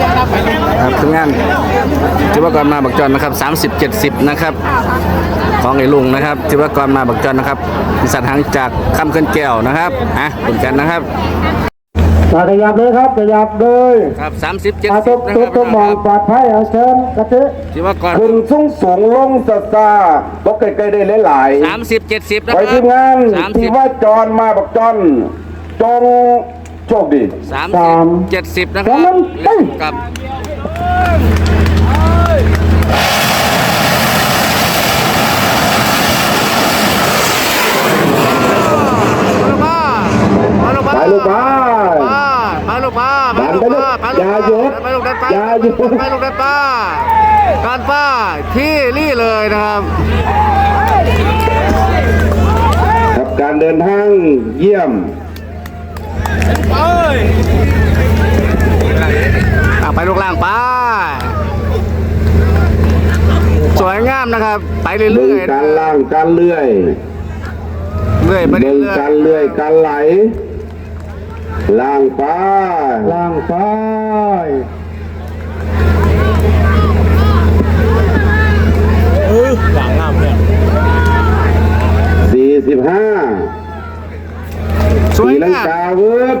ครับทุกงานที่ว่ากรมาบักจอนนะครับ 30 70 นะครับ ของไอ้ลุงนะครับที่ว่ากรมาบักจอนนะครับสัตว์หางจากคำเกินแก้วนะครับอะเป็นกันนะครับขยับเลยครับขยับเลยครับ30อาทุก70นะทุคกรับทุกมองปลอดภัยเอาเชิญกระเทะที่ว่ากรคุณสูงสูงลงสตาบอกใกล้ๆได้หลาย30 70ๆนะไปครัทีบมงานที่ว่า30จอนมาบอกจอนจง โชคดี30 70นะครับสามเอ้ยกับไปลูกบ้ามาลูกมามาลูกมาดันไปลูกอย่าหยุดไปลูกดันไปอย่าหยุดไปลูกดันป้าการป้าที่รี่เลยนะครับครับการเดินทางเยี่ยม อะไปลูกล่างไป้าสวยงามนะครับ ไปเรื่เบิ่งอยๆการล่างการเลื่อยเรื่อยไปเบิ่งเรื่อยการเลื่อยการไหล ล่างไปล่างไปสี่สิบห้า ๆส วยสีลังงามกาเวิร์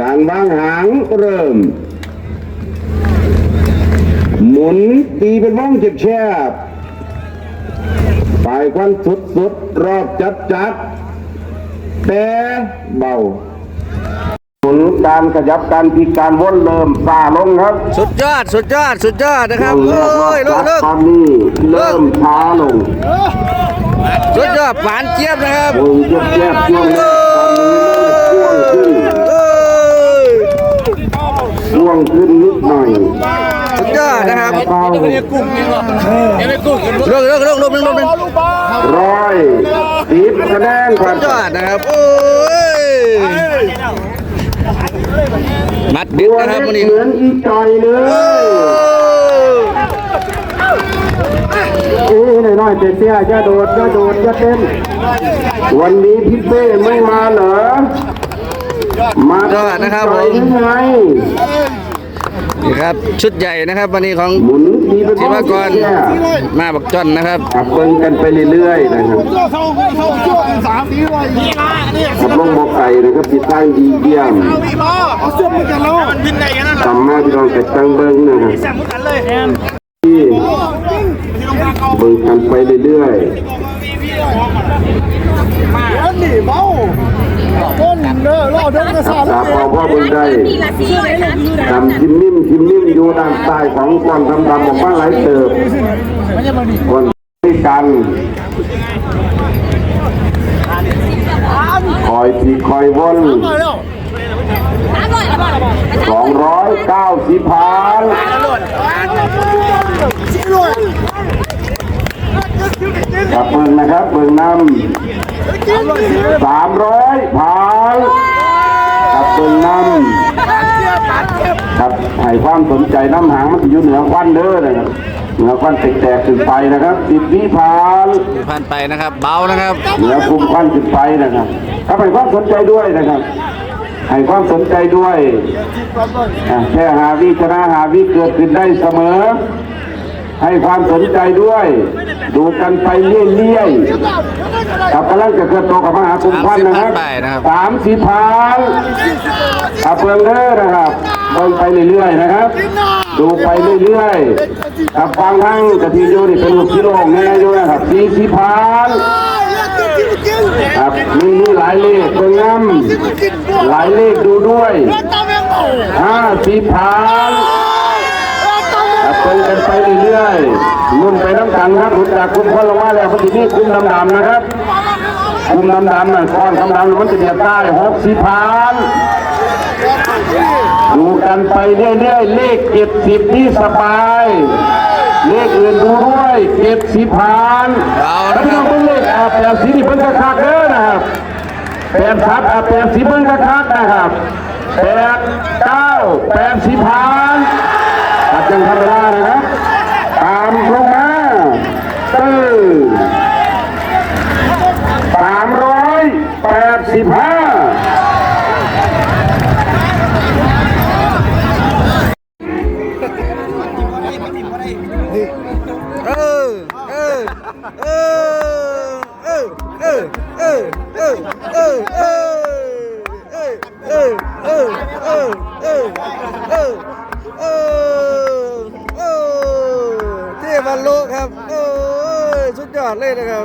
การวางหางเริ่ม หมุนตีเป็นว่องเจ็บแชบปลายควันสุดสุดๆรอบจัดจัดๆแต่เบา หมุนการขยับการพลิกการวนเริ่มซาลงครับสุดยอดสุดยอดสุดยอดนะครับช่วงแรโอ้กยรลูอกบลูจักดตอนนี้เริ่มช้าลงสุดยอดหวานเจี๊ยบนะครับวงเจ็บแยบช่วงแรกตอนนี้เริ่มช่วงขึ้นเอ้ยช่วงขึ้นนิดหน่อยสุดยอดนะครับเบาลูกลูกลูกลูกลูกลูกร้อยสิบคะแนนคสุรับดยอดนะครับโอ้ย มัดดิตับวนะครับวันเล็นี้กเหมือนอีจอยเลยเอ้ยหน่อยๆเตี้ยๆจะโดดจะโดดจะเต้น วันนี้พี่เป้ไม่มาเหรอ มาสุดยอดนะครับผมยังไงนี่ ครับชุดใหญ่นะครับ วันนี้ของหมุนทีเป็นทีมากรเนี่ยมาบักจอนนะครับขับเบิ้งกันไปเรื่อยๆนะครับขับลงบอกไก่นะครับติดตั้งดีเยี่ยมทำมาที่เราจะตั้งเบิ้งนะครับที่เบิ้งกันไปเรื่อยๆ สาพอพ่อเบิ้งได้ทำชิมนิ่มชิมนิ่มอยู่ด้านใต้ของก้อนดำๆออกมาหลเติบก้อนด้วยกันคอยทีคอยวนสองร้อยเก้าสิบพันกับเบิ่งนะครับเบิ่งนำ สามร้อยพันกับเบิ่งนำครับให้ความสนใจน้ำหางมันอยู่เหนือควันเด้อนะครับเหนือควันแตกๆขึ้นไปนะครับสิบวิพันผ่านไปนะครับเบานะครับเหนือกลุ่มควันขึ้นไปนะครับถ้าให้ความสนใจด้วยนะครับให้ความสนใจด้วยอะแค่หาวิชนะหาวิเกิดขึ้นได้เสมอ ให้ความสนใจด้วย ดูกันไปเรื่อยๆกับกำลังจะเกิดโตกับมหากลุ่มควันนะครับ30,000ไปนะครับสามสิบพันขับเบิ่งเด้อนะครับเบิ่งไปเรื่อยๆนะครับ ดูไปเรื่อยๆกับฟังทั้งกะทิโยนี่เป็นลูกกิโลแม่อยู่นะครับสี่สิบพันครับมีมีหลายเลขเบิ่งน้ำหลายเลขดูด้วยห้าสิบพัน ครับเบิ่งกันไปเรื่อยๆมุ่นไปน้ำกันครับหลุดจากคุมคนลงมาแล้วพอดีนี่คุมดำๆนะครับคุมดำๆน่ะก้อนดำๆมันจะเบียดได้หกสิบพันดูกันไปเรื่อยๆเลขเจ็ดสิบนี่สบายเลขอื่นดูด้วยเจ็ดสิบพันแล้วครัก็บเป็นเลขอาแปดสีนี่เพิ่นกระคักเด้อนะครับแปดสับอาแปดสีเพิ่นกระคักนะครับแปดเก้าแปดสิบพันตัดจังธรรมดาน เออเออเออ เออ เออ เออ เออ เออ เออ เออ เออ เออ เออ เออ เออ เออ เออ เออ เทวันโลครับโอ้ยสุดยอดเลยนะครับ